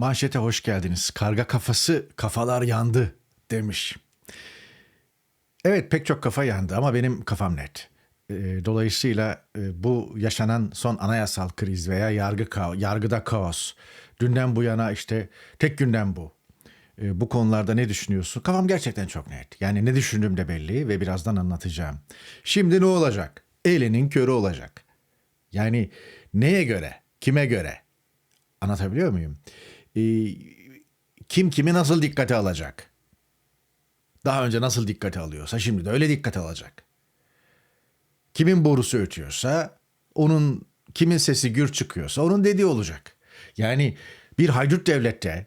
Manşete hoş geldiniz. Karga kafası kafalar yandı demiş. Evet pek çok kafa yandı ama benim kafam net. Ee, Dolayısıyla e, bu yaşanan son anayasal kriz veya yargı yargıda kaos. Dünden bu yana işte tek günden bu. Ee, Bu konularda ne düşünüyorsun? Kafam gerçekten çok net. Yani ne düşündüğüm de belli ve birazdan anlatacağım. Şimdi ne olacak? Elinin körü olacak. Yani neye göre? Kime göre? Anlatabiliyor muyum? Ee, kim kimi nasıl dikkate alacak? Daha önce nasıl dikkate alıyorsa şimdi de öyle dikkate alacak. Kimin borusu ötüyorsa onun kimin sesi gür çıkıyorsa onun dediği olacak. Yani bir haydut devlette,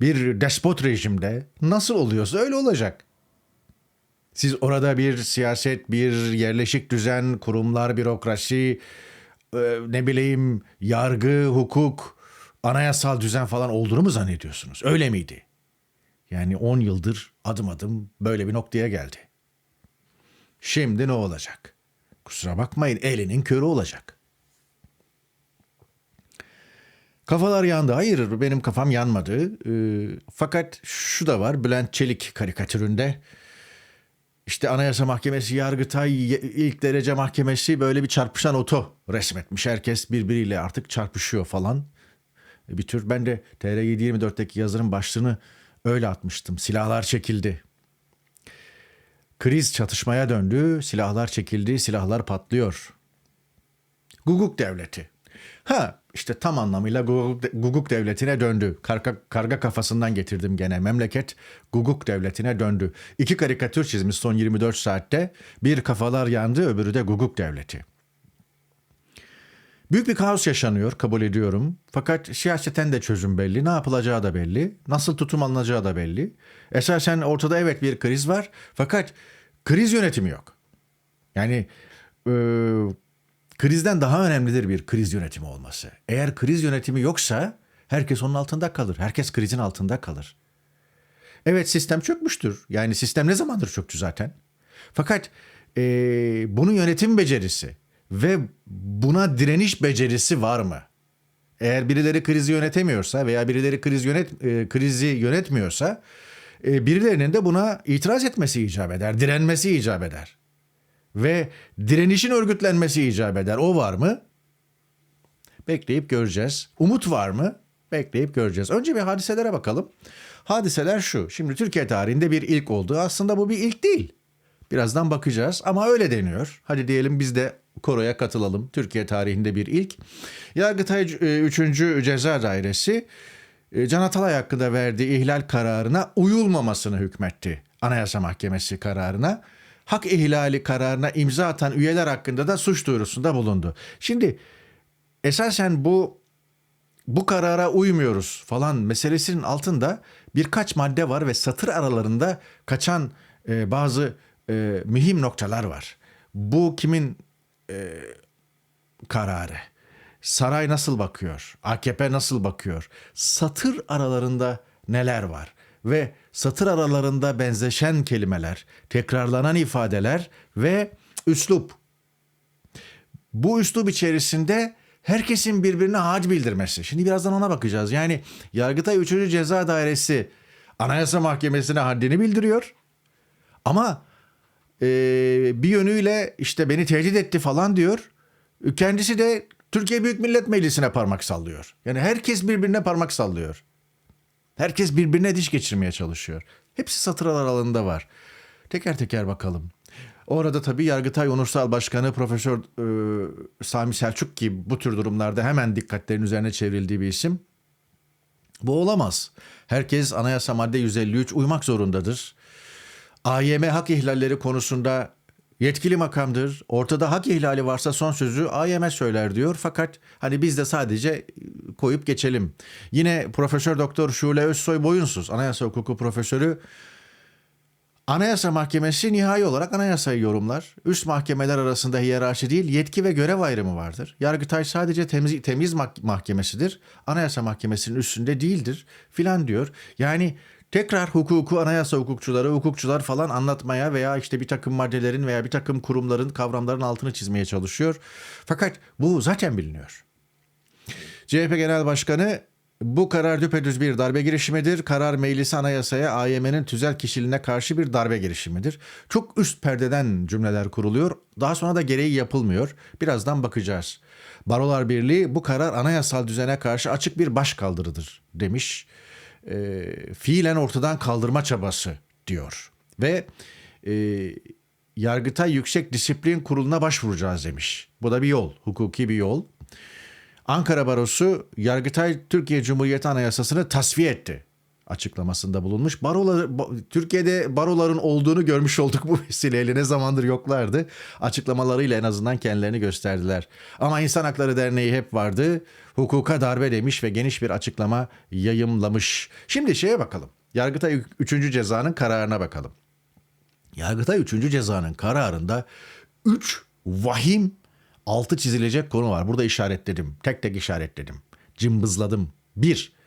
bir despot rejimde nasıl oluyorsa öyle olacak. Siz orada bir siyaset, bir yerleşik düzen, kurumlar, bürokrasi, e, ne bileyim yargı, hukuk, anayasal düzen falan olduğunu mu zannediyorsunuz? Öyle miydi? Yani 10 yıldır adım adım böyle bir noktaya geldi. Şimdi ne olacak? Kusura bakmayın elinin körü olacak. Kafalar yandı. Hayır benim kafam yanmadı. Ee, fakat şu da var Bülent Çelik karikatüründe. İşte Anayasa Mahkemesi, Yargıtay, ilk derece mahkemesi böyle bir çarpışan oto resmetmiş. Herkes birbiriyle artık çarpışıyor falan. Bir tür ben de TR724'teki yazının başlığını öyle atmıştım. Silahlar çekildi. Kriz çatışmaya döndü, silahlar çekildi, silahlar patlıyor. Guguk devleti. Ha işte tam anlamıyla Guguk devletine döndü. Karga, karga kafasından getirdim gene. Memleket Guguk devletine döndü. İki karikatür çizmiş son 24 saatte. Bir kafalar yandı öbürü de Guguk devleti. Büyük bir kaos yaşanıyor kabul ediyorum. Fakat siyaseten de çözüm belli. Ne yapılacağı da belli. Nasıl tutum alınacağı da belli. Esasen ortada evet bir kriz var. Fakat kriz yönetimi yok. Yani e, krizden daha önemlidir bir kriz yönetimi olması. Eğer kriz yönetimi yoksa herkes onun altında kalır. Herkes krizin altında kalır. Evet sistem çökmüştür. Yani sistem ne zamandır çöktü zaten. Fakat e, bunun yönetim becerisi ve buna direniş becerisi var mı? Eğer birileri krizi yönetemiyorsa veya birileri kriz yönet e, krizi yönetmiyorsa e, birilerinin de buna itiraz etmesi icap eder, direnmesi icap eder. Ve direnişin örgütlenmesi icap eder. O var mı? Bekleyip göreceğiz. Umut var mı? Bekleyip göreceğiz. Önce bir hadiselere bakalım. Hadiseler şu. Şimdi Türkiye tarihinde bir ilk oldu. Aslında bu bir ilk değil. Birazdan bakacağız ama öyle deniyor. Hadi diyelim biz de koroya katılalım. Türkiye tarihinde bir ilk. Yargıtay 3. Ceza Dairesi e, Can Atalay hakkında verdiği ihlal kararına uyulmamasını hükmetti. Anayasa Mahkemesi kararına. Hak ihlali kararına imza atan üyeler hakkında da suç duyurusunda bulundu. Şimdi esasen bu bu karara uymuyoruz falan meselesinin altında birkaç madde var ve satır aralarında kaçan e, bazı e, mühim noktalar var. Bu kimin e, kararı? Saray nasıl bakıyor? AKP nasıl bakıyor? Satır aralarında neler var? Ve satır aralarında benzeşen kelimeler, tekrarlanan ifadeler ve üslup. Bu üslup içerisinde herkesin birbirine had bildirmesi. Şimdi birazdan ona bakacağız. Yani Yargıtay 3. Ceza Dairesi Anayasa Mahkemesi'ne haddini bildiriyor. Ama e, bir yönüyle işte beni tehdit etti falan diyor. Kendisi de Türkiye Büyük Millet Meclisi'ne parmak sallıyor. Yani herkes birbirine parmak sallıyor. Herkes birbirine diş geçirmeye çalışıyor. Hepsi satır aralığında var. Teker teker bakalım. Orada tabii Yargıtay Onursal Başkanı Profesör e, Sami Selçuk gibi bu tür durumlarda hemen dikkatlerin üzerine çevrildiği bir isim. Bu olamaz. Herkes anayasa madde 153 uymak zorundadır. AYM hak ihlalleri konusunda yetkili makamdır. Ortada hak ihlali varsa son sözü AYM söyler diyor. Fakat hani biz de sadece koyup geçelim. Yine Profesör Doktor Şule Özsoy Boyunsuz, anayasa hukuku profesörü Anayasa Mahkemesi nihai olarak anayasayı yorumlar. Üst mahkemeler arasında hiyerarşi değil, yetki ve görev ayrımı vardır. Yargıtay sadece temiz, temiz mah- mahkemesidir. Anayasa Mahkemesi'nin üstünde değildir filan diyor. Yani tekrar hukuku anayasa hukukçuları, hukukçular falan anlatmaya veya işte bir takım maddelerin veya bir takım kurumların, kavramların altını çizmeye çalışıyor. Fakat bu zaten biliniyor. CHP Genel Başkanı Bu karar düpedüz bir darbe girişimidir. Karar meclisi anayasaya AYM'nin tüzel kişiliğine karşı bir darbe girişimidir. Çok üst perdeden cümleler kuruluyor. Daha sonra da gereği yapılmıyor. Birazdan bakacağız. Barolar Birliği bu karar anayasal düzene karşı açık bir başkaldırıdır demiş. E, fiilen ortadan kaldırma çabası diyor. Ve e, Yargıtay Yüksek Disiplin Kurulu'na başvuracağız demiş. Bu da bir yol, hukuki bir yol. Ankara Barosu Yargıtay Türkiye Cumhuriyeti Anayasası'nı tasfiye etti açıklamasında bulunmuş. Barolar, ba- Türkiye'de baroların olduğunu görmüş olduk bu vesileyle. Ne zamandır yoklardı. Açıklamalarıyla en azından kendilerini gösterdiler. Ama İnsan Hakları Derneği hep vardı. Hukuka darbe demiş ve geniş bir açıklama yayımlamış. Şimdi şeye bakalım. Yargıtay 3. cezanın kararına bakalım. Yargıtay 3. cezanın kararında 3 vahim altı çizilecek konu var. Burada işaretledim. Tek tek işaretledim. Cımbızladım. 1.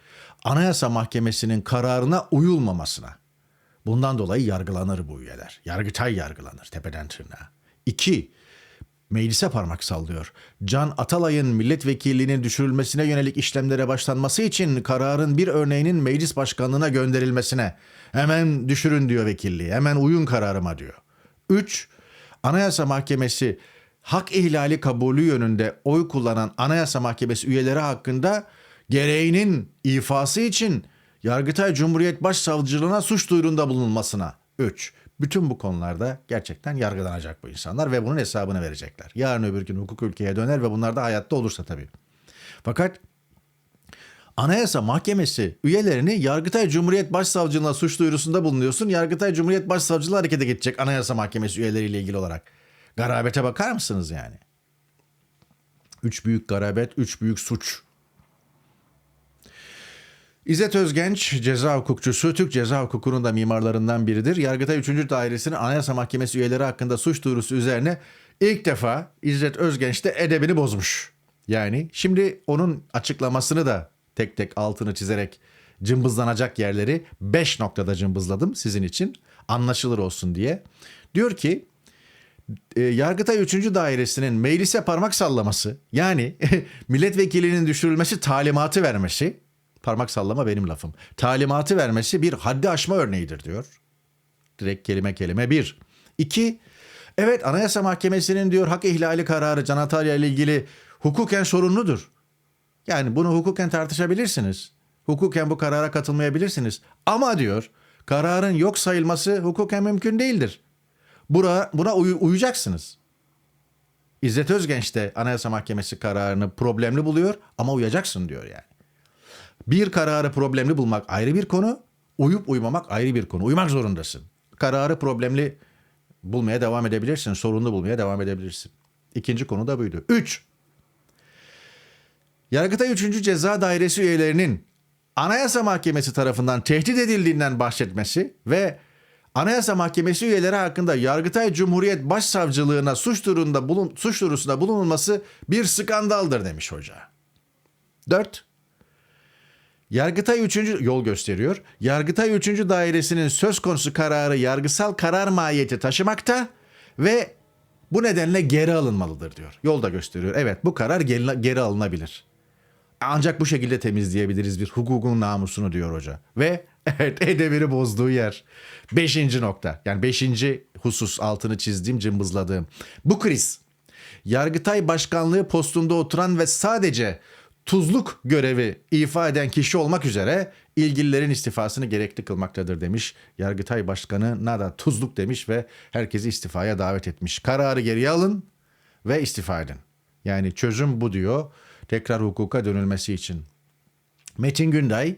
Anayasa Mahkemesi'nin kararına uyulmamasına. Bundan dolayı yargılanır bu üyeler. Yargıtay yargılanır tepeden tırnağa. 2. Meclise parmak sallıyor. Can Atalay'ın milletvekilliğinin düşürülmesine yönelik işlemlere başlanması için kararın bir örneğinin meclis başkanlığına gönderilmesine hemen düşürün diyor vekilliği. Hemen uyun kararıma diyor. 3. Anayasa Mahkemesi hak ihlali kabulü yönünde oy kullanan Anayasa Mahkemesi üyeleri hakkında gereğinin ifası için Yargıtay Cumhuriyet Başsavcılığına suç duyurunda bulunmasına. 3. Bütün bu konularda gerçekten yargılanacak bu insanlar ve bunun hesabını verecekler. Yarın öbür gün hukuk ülkeye döner ve bunlar da hayatta olursa tabii. Fakat Anayasa Mahkemesi üyelerini Yargıtay Cumhuriyet Başsavcılığına suç duyurusunda bulunuyorsun. Yargıtay Cumhuriyet Başsavcılığı harekete geçecek Anayasa Mahkemesi üyeleriyle ilgili olarak. Garabete bakar mısınız yani? Üç büyük garabet, üç büyük suç. İzzet Özgenç ceza hukukçusu, Türk ceza hukukunun da mimarlarından biridir. Yargıtay 3. Dairesi'nin Anayasa Mahkemesi üyeleri hakkında suç duyurusu üzerine ilk defa İzzet Özgenç de edebini bozmuş. Yani şimdi onun açıklamasını da tek tek altını çizerek cımbızlanacak yerleri 5 noktada cımbızladım sizin için anlaşılır olsun diye. Diyor ki e, Yargıtay 3. Dairesi'nin meclise parmak sallaması yani milletvekilinin düşürülmesi talimatı vermesi parmak sallama benim lafım. Talimatı vermesi bir haddi aşma örneğidir diyor. Direkt kelime kelime bir. İki, evet Anayasa Mahkemesi'nin diyor hak ihlali kararı Can Atalya ile ilgili hukuken sorunludur. Yani bunu hukuken tartışabilirsiniz. Hukuken bu karara katılmayabilirsiniz. Ama diyor kararın yok sayılması hukuken mümkün değildir. Buna, buna uy- uyacaksınız. İzzet Özgenç de Anayasa Mahkemesi kararını problemli buluyor ama uyacaksın diyor yani. Bir kararı problemli bulmak ayrı bir konu, uyup uymamak ayrı bir konu. Uymak zorundasın. Kararı problemli bulmaya devam edebilirsin, sorunlu bulmaya devam edebilirsin. İkinci konu da buydu. Üç, Yargıtay 3. Ceza Dairesi üyelerinin Anayasa Mahkemesi tarafından tehdit edildiğinden bahsetmesi ve Anayasa Mahkemesi üyeleri hakkında Yargıtay Cumhuriyet Başsavcılığına suç durumunda bulun, suç duyurusunda bulunulması bir skandaldır demiş hoca. 4. Yargıtay 3. yol gösteriyor. Yargıtay 3. dairesinin söz konusu kararı yargısal karar mahiyeti taşımakta ve bu nedenle geri alınmalıdır diyor. Yol da gösteriyor. Evet bu karar geri, geri alınabilir. Ancak bu şekilde temizleyebiliriz bir hukukun namusunu diyor hoca. Ve evet edebini bozduğu yer. Beşinci nokta. Yani beşinci husus altını çizdiğim cımbızladığım. Bu kriz Yargıtay Başkanlığı postunda oturan ve sadece tuzluk görevi ifa eden kişi olmak üzere ilgililerin istifasını gerekli kılmaktadır demiş. Yargıtay Başkanı nada tuzluk demiş ve herkesi istifaya davet etmiş. Kararı geriye alın ve istifa edin. Yani çözüm bu diyor tekrar hukuka dönülmesi için. Metin Günday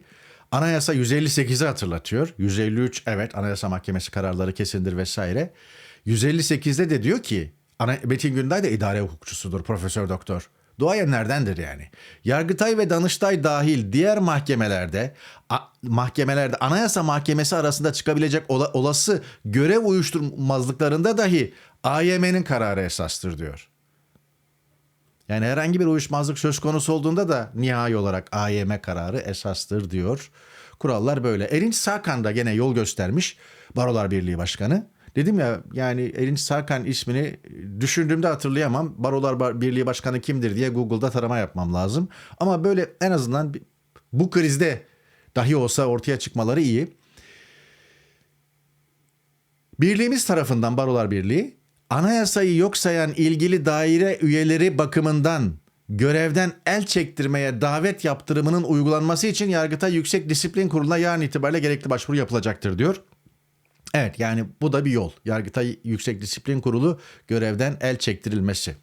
Anayasa 158'i hatırlatıyor. 153 evet Anayasa Mahkemesi kararları kesindir vesaire. 158'de de diyor ki Metin Günday da idare hukukçusudur profesör doktor. Duayenlerdendir yani. Yargıtay ve Danıştay dahil diğer mahkemelerde mahkemelerde Anayasa Mahkemesi arasında çıkabilecek ola- olası görev uyuşturmazlıklarında dahi AYM'nin kararı esastır diyor. Yani herhangi bir uyuşmazlık söz konusu olduğunda da nihai olarak AYM kararı esastır diyor. Kurallar böyle. Erinç Sarkan da gene yol göstermiş. Barolar Birliği Başkanı. Dedim ya yani Erinç Sarkan ismini düşündüğümde hatırlayamam. Barolar Bar- Birliği Başkanı kimdir diye Google'da tarama yapmam lazım. Ama böyle en azından bu krizde dahi olsa ortaya çıkmaları iyi. Birliğimiz tarafından Barolar Birliği anayasayı yok sayan ilgili daire üyeleri bakımından görevden el çektirmeye davet yaptırımının uygulanması için Yargıtay Yüksek Disiplin Kurulu'na yarın itibariyle gerekli başvuru yapılacaktır diyor. Evet yani bu da bir yol. Yargıtay Yüksek Disiplin Kurulu görevden el çektirilmesi.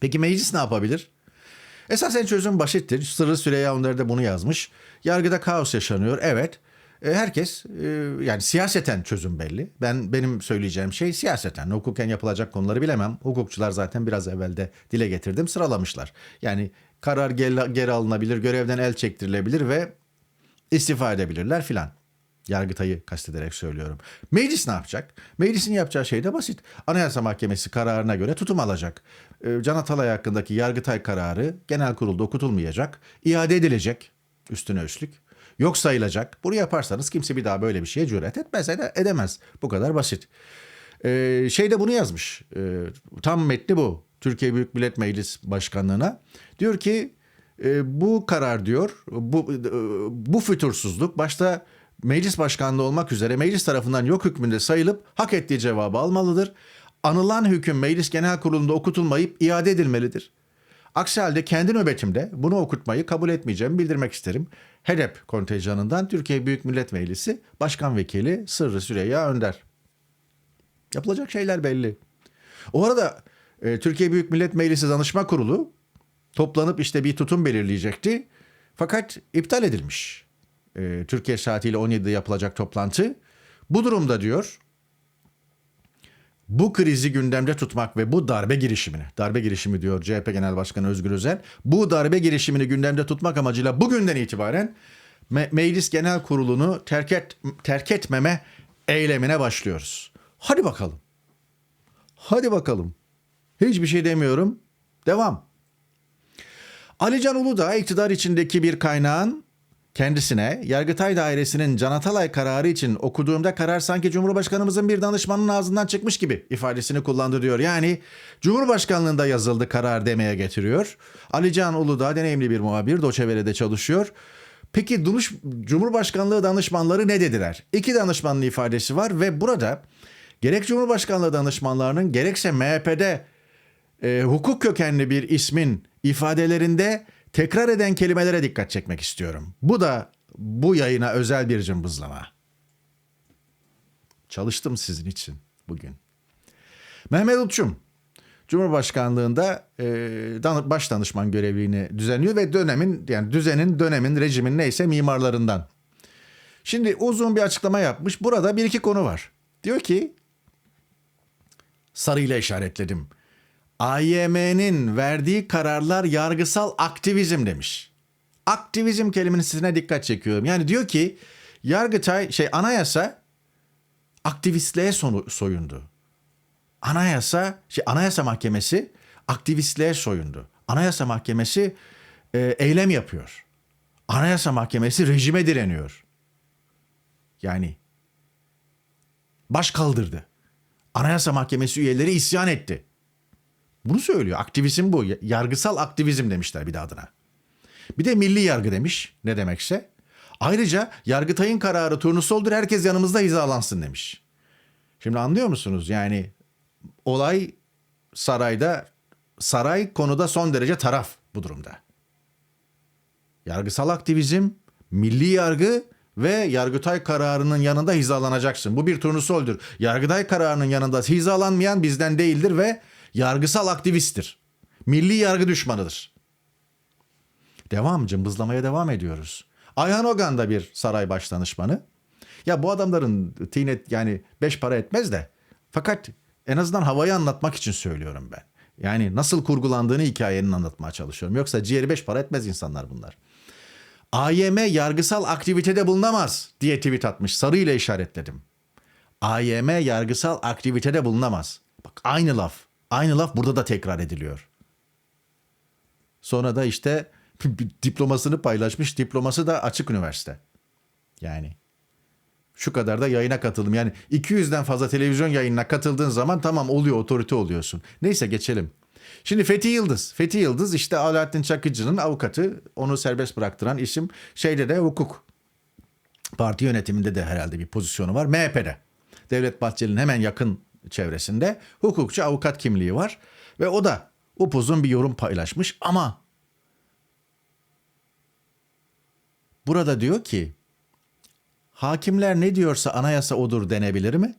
Peki meclis ne yapabilir? Esasen çözüm basittir. Sırrı Süreyya Önder de bunu yazmış. Yargıda kaos yaşanıyor. Evet. E, Herkes e, yani siyaseten çözüm belli. Ben benim söyleyeceğim şey siyaseten. Hukuken yapılacak konuları bilemem. Hukukçular zaten biraz evvel de dile getirdim sıralamışlar. Yani karar geri alınabilir, görevden el çektirilebilir ve istifa edebilirler filan. Yargıtay'ı kastederek söylüyorum. Meclis ne yapacak? Meclisin yapacağı şey de basit. Anayasa Mahkemesi kararına göre tutum alacak. Ee, Can Atalay hakkındaki Yargıtay kararı genel kurulda okutulmayacak. iade edilecek üstüne üstlük. Yok sayılacak. Bunu yaparsanız kimse bir daha böyle bir şeye cüret etmez, ede- edemez. Bu kadar basit. Ee, şey de bunu yazmış. Ee, tam metni bu. Türkiye Büyük Millet Meclis Başkanlığı'na. Diyor ki e, bu karar diyor, bu e, bu fütursuzluk başta meclis başkanlığı olmak üzere meclis tarafından yok hükmünde sayılıp hak ettiği cevabı almalıdır. Anılan hüküm meclis genel kurulunda okutulmayıp iade edilmelidir. Aksi halde kendi nöbetimde bunu okutmayı kabul etmeyeceğimi bildirmek isterim. HEDEP kontenjanından Türkiye Büyük Millet Meclisi Başkan Vekili Sırrı Süreyya Önder. Yapılacak şeyler belli. O arada e, Türkiye Büyük Millet Meclisi Danışma Kurulu toplanıp işte bir tutum belirleyecekti. Fakat iptal edilmiş. E, Türkiye saatiyle 17'de yapılacak toplantı. Bu durumda diyor bu krizi gündemde tutmak ve bu darbe girişimini, darbe girişimi diyor CHP Genel Başkanı Özgür Özel, bu darbe girişimini gündemde tutmak amacıyla bugünden itibaren Me- Meclis Genel Kurulu'nu terk, et, terk etmeme eylemine başlıyoruz. Hadi bakalım. Hadi bakalım. Hiçbir şey demiyorum. Devam. Alican Uludağ iktidar içindeki bir kaynağın kendisine Yargıtay Dairesi'nin Can Atalay kararı için okuduğumda karar sanki Cumhurbaşkanımızın bir danışmanının ağzından çıkmış gibi ifadesini kullandı diyor. Yani Cumhurbaşkanlığında yazıldı karar demeye getiriyor. Alican Uludağ deneyimli bir muhabir Doçevele'de çalışıyor. Peki dunuş, Cumhurbaşkanlığı danışmanları ne dediler? İki danışmanın ifadesi var ve burada gerek Cumhurbaşkanlığı danışmanlarının gerekse MHP'de e, hukuk kökenli bir ismin ifadelerinde tekrar eden kelimelere dikkat çekmek istiyorum. Bu da bu yayına özel bir cımbızlama. Çalıştım sizin için bugün. Mehmet Uçum, Cumhurbaşkanlığında e, baş danışman görevliğini düzenliyor ve dönemin yani düzenin, dönemin, rejimin neyse mimarlarından. Şimdi uzun bir açıklama yapmış. Burada bir iki konu var. Diyor ki sarıyla işaretledim. AYM'nin verdiği kararlar yargısal aktivizm demiş. Aktivizm kelimesine dikkat çekiyorum. Yani diyor ki Yargıtay şey anayasa aktivistliğe sonu, soyundu. Anayasa şey Anayasa Mahkemesi aktivistliğe soyundu. Anayasa Mahkemesi e, eylem yapıyor. Anayasa Mahkemesi rejime direniyor. Yani baş kaldırdı. Anayasa Mahkemesi üyeleri isyan etti. Bunu söylüyor. Aktivizm bu. Yargısal aktivizm demişler bir de adına. Bir de milli yargı demiş. Ne demekse. Ayrıca Yargıtay'ın kararı turnusoldur herkes yanımızda hizalansın demiş. Şimdi anlıyor musunuz? Yani olay sarayda, saray konuda son derece taraf bu durumda. Yargısal aktivizm, milli yargı ve Yargıtay kararının yanında hizalanacaksın. Bu bir turnusoldür. Yargıtay kararının yanında hizalanmayan bizden değildir ve yargısal aktivisttir. Milli yargı düşmanıdır. Devam cımbızlamaya devam ediyoruz. Ayhan Ogan da bir saray başdanışmanı. Ya bu adamların tinet yani beş para etmez de fakat en azından havayı anlatmak için söylüyorum ben. Yani nasıl kurgulandığını hikayenin anlatmaya çalışıyorum. Yoksa ciğeri beş para etmez insanlar bunlar. AYM yargısal aktivitede bulunamaz diye tweet atmış. Sarıyla işaretledim. AYM yargısal aktivitede bulunamaz. Bak aynı laf. Aynı laf burada da tekrar ediliyor. Sonra da işte diplomasını paylaşmış. Diploması da açık üniversite. Yani şu kadar da yayına katıldım. Yani 200'den fazla televizyon yayınına katıldığın zaman tamam oluyor otorite oluyorsun. Neyse geçelim. Şimdi Fethi Yıldız. Fethi Yıldız işte Alaaddin Çakıcı'nın avukatı. Onu serbest bıraktıran isim. Şeyde de hukuk. Parti yönetiminde de herhalde bir pozisyonu var. MHP'de. Devlet Bahçeli'nin hemen yakın çevresinde hukukçu avukat kimliği var. Ve o da upuzun bir yorum paylaşmış ama burada diyor ki hakimler ne diyorsa anayasa odur denebilir mi?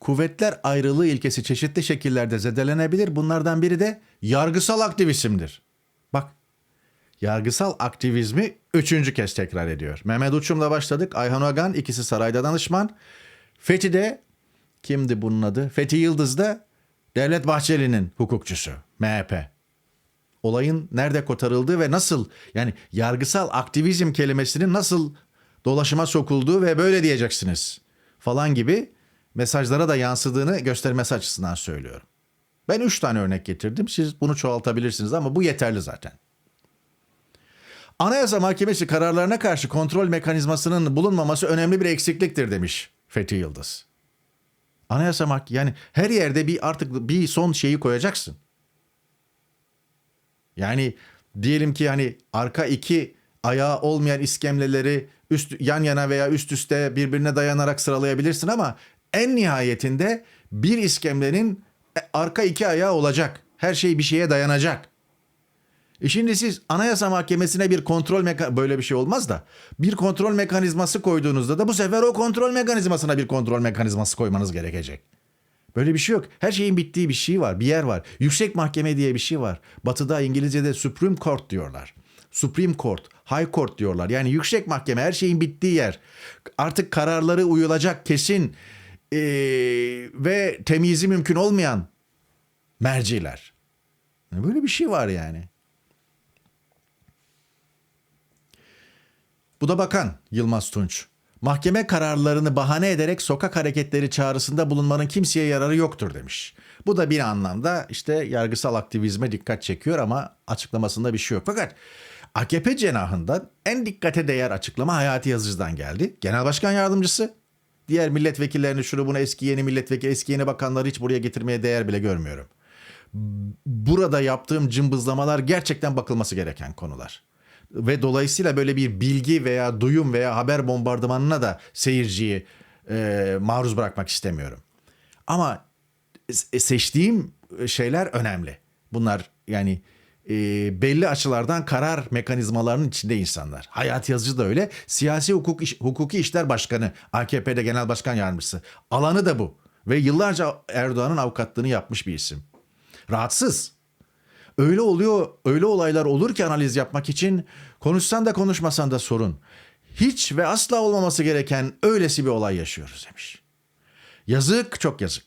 Kuvvetler ayrılığı ilkesi çeşitli şekillerde zedelenebilir. Bunlardan biri de yargısal aktivizmdir. Bak, yargısal aktivizmi üçüncü kez tekrar ediyor. Mehmet Uçum'la başladık. Ayhan Ogan, ikisi sarayda danışman. Fethi de, kimdi bunun adı? Fethi Yıldız da Devlet Bahçeli'nin hukukçusu. MHP. Olayın nerede kotarıldığı ve nasıl, yani yargısal aktivizm kelimesinin nasıl dolaşıma sokulduğu ve böyle diyeceksiniz falan gibi mesajlara da yansıdığını göstermesi açısından söylüyorum. Ben üç tane örnek getirdim. Siz bunu çoğaltabilirsiniz ama bu yeterli zaten. Anayasa Mahkemesi kararlarına karşı kontrol mekanizmasının bulunmaması önemli bir eksikliktir demiş Fethi Yıldız. Anayasa Mahk yani her yerde bir artık bir son şeyi koyacaksın. Yani diyelim ki hani arka iki ayağı olmayan iskemleleri üst yan yana veya üst üste birbirine dayanarak sıralayabilirsin ama en nihayetinde bir iskemlenin arka iki ayağı olacak. Her şey bir şeye dayanacak. E şimdi siz Anayasa Mahkemesi'ne bir kontrol meka böyle bir şey olmaz da bir kontrol mekanizması koyduğunuzda da bu sefer o kontrol mekanizmasına bir kontrol mekanizması koymanız gerekecek. Böyle bir şey yok. Her şeyin bittiği bir şey var, bir yer var. Yüksek mahkeme diye bir şey var. Batı'da İngilizce'de Supreme Court diyorlar. Supreme Court, High Court diyorlar. Yani yüksek mahkeme her şeyin bittiği yer. Artık kararları uyulacak kesin ee, ve temyizi mümkün olmayan merciler. Böyle bir şey var yani. Bu da bakan Yılmaz Tunç. Mahkeme kararlarını bahane ederek sokak hareketleri çağrısında bulunmanın kimseye yararı yoktur demiş. Bu da bir anlamda işte yargısal aktivizme dikkat çekiyor ama açıklamasında bir şey yok. Fakat AKP cenahından en dikkate değer açıklama Hayati Yazıcı'dan geldi. Genel Başkan Yardımcısı. Diğer milletvekillerini şunu bunu eski yeni milletvekili eski yeni bakanları hiç buraya getirmeye değer bile görmüyorum. Burada yaptığım cımbızlamalar gerçekten bakılması gereken konular ve dolayısıyla böyle bir bilgi veya duyum veya haber bombardımanına da seyirciyi e, maruz bırakmak istemiyorum. Ama seçtiğim şeyler önemli. Bunlar yani e, belli açılardan karar mekanizmalarının içinde insanlar. Hayat Yazıcı da öyle. Siyasi hukuk iş, hukuki işler başkanı, AKP'de genel başkan yardımcısı. Alanı da bu. Ve yıllarca Erdoğan'ın avukatlığını yapmış bir isim. Rahatsız. Öyle oluyor, öyle olaylar olur ki analiz yapmak için konuşsan da konuşmasan da sorun. Hiç ve asla olmaması gereken öylesi bir olay yaşıyoruz demiş. Yazık, çok yazık.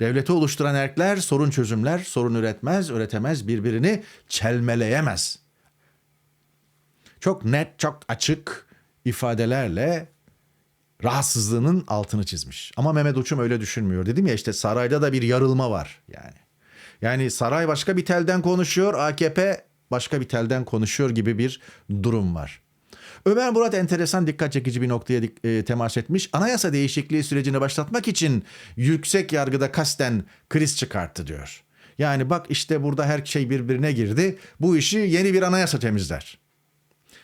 Devleti oluşturan erkler sorun çözümler, sorun üretmez, üretemez, birbirini çelmeleyemez. Çok net, çok açık ifadelerle rahatsızlığının altını çizmiş. Ama Mehmet Uçum öyle düşünmüyor. Dedim ya işte sarayda da bir yarılma var yani. Yani saray başka bir telden konuşuyor, AKP başka bir telden konuşuyor gibi bir durum var. Ömer Murat enteresan dikkat çekici bir noktaya e, temas etmiş. Anayasa değişikliği sürecini başlatmak için yüksek yargıda kasten kriz çıkarttı diyor. Yani bak işte burada her şey birbirine girdi. Bu işi yeni bir anayasa temizler.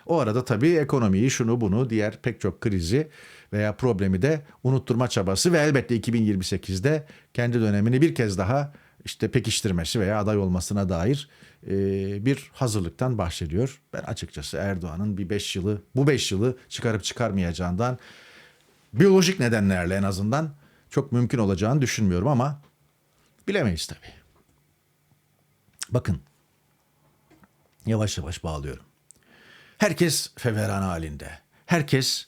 O arada tabii ekonomiyi, şunu bunu, diğer pek çok krizi veya problemi de unutturma çabası ve elbette 2028'de kendi dönemini bir kez daha işte pekiştirmesi veya aday olmasına dair e, bir hazırlıktan bahsediyor. Ben açıkçası Erdoğan'ın bir beş yılı, bu beş yılı çıkarıp çıkarmayacağından biyolojik nedenlerle en azından çok mümkün olacağını düşünmüyorum ama bilemeyiz tabii. Bakın yavaş yavaş bağlıyorum. Herkes feveran halinde. Herkes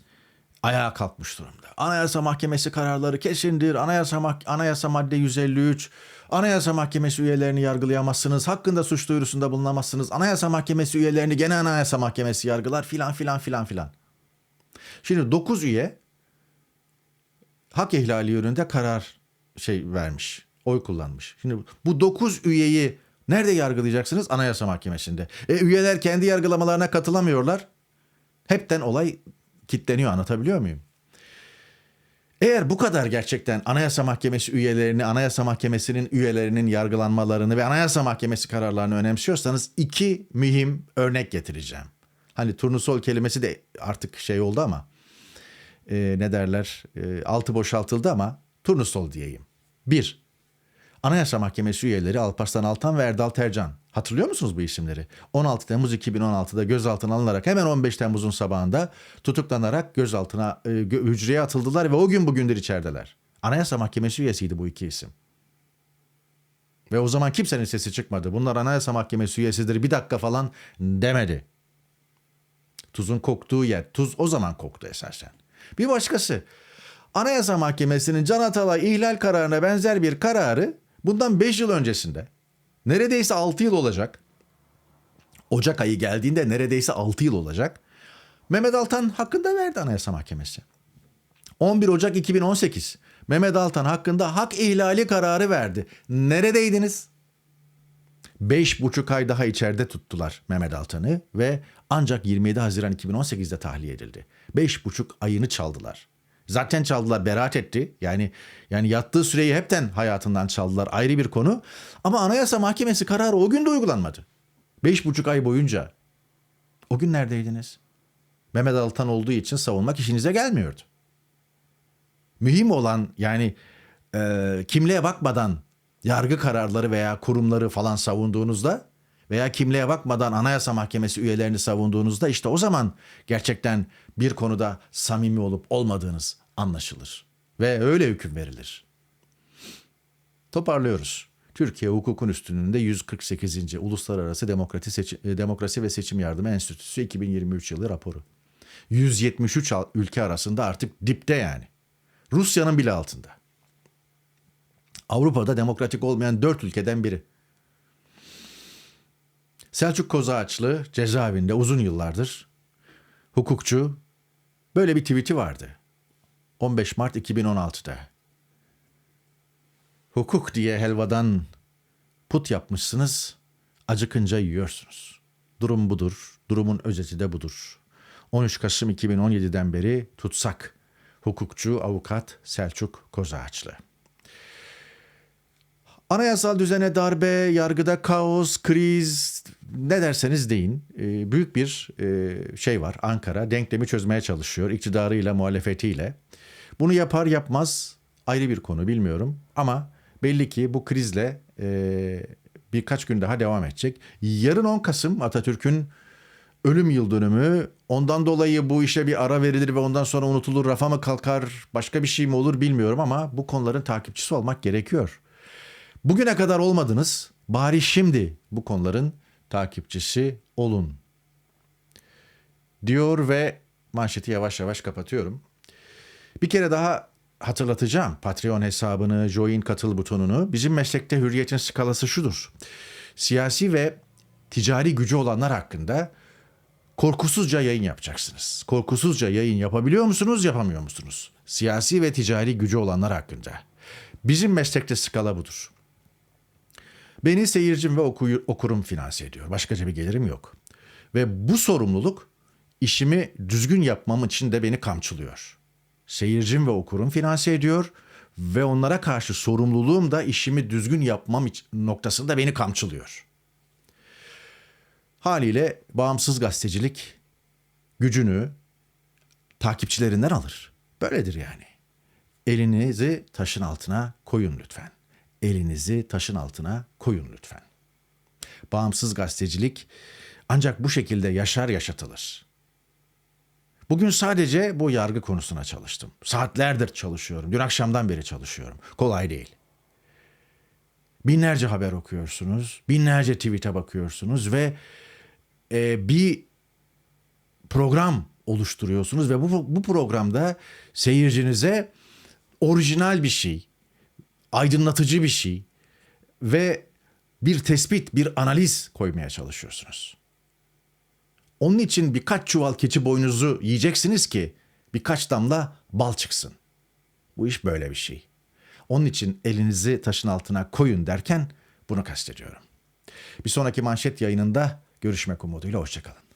ayağa kalkmış durumda. Anayasa Mahkemesi kararları kesindir. Anayasa Anayasa madde 153. Anayasa Mahkemesi üyelerini yargılayamazsınız. Hakkında suç duyurusunda bulunamazsınız. Anayasa Mahkemesi üyelerini gene Anayasa Mahkemesi yargılar filan filan filan filan. Şimdi 9 üye hak ihlali yönünde karar şey vermiş. Oy kullanmış. Şimdi bu 9 üyeyi nerede yargılayacaksınız? Anayasa Mahkemesi'nde. E, üyeler kendi yargılamalarına katılamıyorlar. Hepten olay kitleniyor anlatabiliyor muyum? Eğer bu kadar gerçekten Anayasa Mahkemesi üyelerini, Anayasa Mahkemesi'nin üyelerinin yargılanmalarını ve Anayasa Mahkemesi kararlarını önemsiyorsanız iki mühim örnek getireceğim. Hani turnusol kelimesi de artık şey oldu ama e, ne derler e, altı boşaltıldı ama turnusol diyeyim. Bir, Anayasa Mahkemesi üyeleri Alparslan Altan ve Erdal Tercan. Hatırlıyor musunuz bu isimleri? 16 Temmuz 2016'da gözaltına alınarak hemen 15 Temmuz'un sabahında tutuklanarak gözaltına e, hücreye atıldılar ve o gün bugündür içerideler. Anayasa Mahkemesi üyesiydi bu iki isim. Ve o zaman kimsenin sesi çıkmadı. Bunlar Anayasa Mahkemesi üyesidir bir dakika falan demedi. Tuzun koktuğu yer. Tuz o zaman koktu esasen. Bir başkası. Anayasa Mahkemesi'nin Can Atalay ihlal kararına benzer bir kararı bundan 5 yıl öncesinde neredeyse 6 yıl olacak. Ocak ayı geldiğinde neredeyse 6 yıl olacak. Mehmet Altan hakkında verdi Anayasa Mahkemesi. 11 Ocak 2018 Mehmet Altan hakkında hak ihlali kararı verdi. Neredeydiniz? Beş buçuk ay daha içeride tuttular Mehmet Altan'ı ve ancak 27 Haziran 2018'de tahliye edildi. Beş buçuk ayını çaldılar. Zaten çaldılar, beraat etti. Yani yani yattığı süreyi hepten hayatından çaldılar. Ayrı bir konu. Ama Anayasa Mahkemesi kararı o gün de uygulanmadı. Beş buçuk ay boyunca. O gün neredeydiniz? Mehmet Altan olduğu için savunmak işinize gelmiyordu. Mühim olan yani e, kimliğe bakmadan yargı kararları veya kurumları falan savunduğunuzda veya kimliğe bakmadan Anayasa Mahkemesi üyelerini savunduğunuzda işte o zaman gerçekten bir konuda samimi olup olmadığınız anlaşılır ve öyle hüküm verilir. Toparlıyoruz. Türkiye hukukun üstünlüğünde 148. Uluslararası Demokrasi, Seçim- e, Demokrasi ve Seçim Yardımı Enstitüsü 2023 yılı raporu. 173 al- ülke arasında artık dipte yani. Rusya'nın bile altında. Avrupa'da demokratik olmayan dört ülkeden biri. Selçuk Kozağaçlı cezaevinde uzun yıllardır. Hukukçu böyle bir tweet'i vardı. 15 Mart 2016'da. Hukuk diye helvadan put yapmışsınız, acıkınca yiyorsunuz. Durum budur, durumun özeti de budur. 13 Kasım 2017'den beri tutsak. Hukukçu, avukat Selçuk Kozağaçlı. Anayasal düzene darbe, yargıda kaos, kriz ne derseniz deyin. Ee, büyük bir e, şey var Ankara denklemi çözmeye çalışıyor iktidarıyla muhalefetiyle. Bunu yapar yapmaz ayrı bir konu bilmiyorum ama belli ki bu krizle e, birkaç gün daha devam edecek. Yarın 10 Kasım Atatürk'ün ölüm yıl dönümü. Ondan dolayı bu işe bir ara verilir ve ondan sonra unutulur, rafa mı kalkar, başka bir şey mi olur bilmiyorum ama bu konuların takipçisi olmak gerekiyor. Bugüne kadar olmadınız. Bari şimdi bu konuların takipçisi olun. Diyor ve manşeti yavaş yavaş kapatıyorum. Bir kere daha hatırlatacağım Patreon hesabını, join katıl butonunu. Bizim meslekte hürriyetin skalası şudur. Siyasi ve ticari gücü olanlar hakkında korkusuzca yayın yapacaksınız. Korkusuzca yayın yapabiliyor musunuz, yapamıyor musunuz? Siyasi ve ticari gücü olanlar hakkında. Bizim meslekte skala budur. Beni seyircim ve okuyu- okurum finanse ediyor. Başkaca bir gelirim yok. Ve bu sorumluluk işimi düzgün yapmam için de beni kamçılıyor. Seyircim ve okurum finanse ediyor ve onlara karşı sorumluluğum da işimi düzgün yapmam noktasında beni kamçılıyor. Haliyle bağımsız gazetecilik gücünü takipçilerinden alır. Böyledir yani. Elinizi taşın altına koyun lütfen. Elinizi taşın altına koyun lütfen. Bağımsız gazetecilik ancak bu şekilde yaşar yaşatılır. Bugün sadece bu yargı konusuna çalıştım. Saatlerdir çalışıyorum. Dün akşamdan beri çalışıyorum. Kolay değil. Binlerce haber okuyorsunuz, binlerce tweet'e bakıyorsunuz ve e, bir program oluşturuyorsunuz ve bu, bu programda seyircinize orijinal bir şey, aydınlatıcı bir şey ve bir tespit, bir analiz koymaya çalışıyorsunuz. Onun için birkaç çuval keçi boynuzu yiyeceksiniz ki birkaç damla bal çıksın. Bu iş böyle bir şey. Onun için elinizi taşın altına koyun derken bunu kastediyorum. Bir sonraki manşet yayınında görüşmek umuduyla hoşçakalın.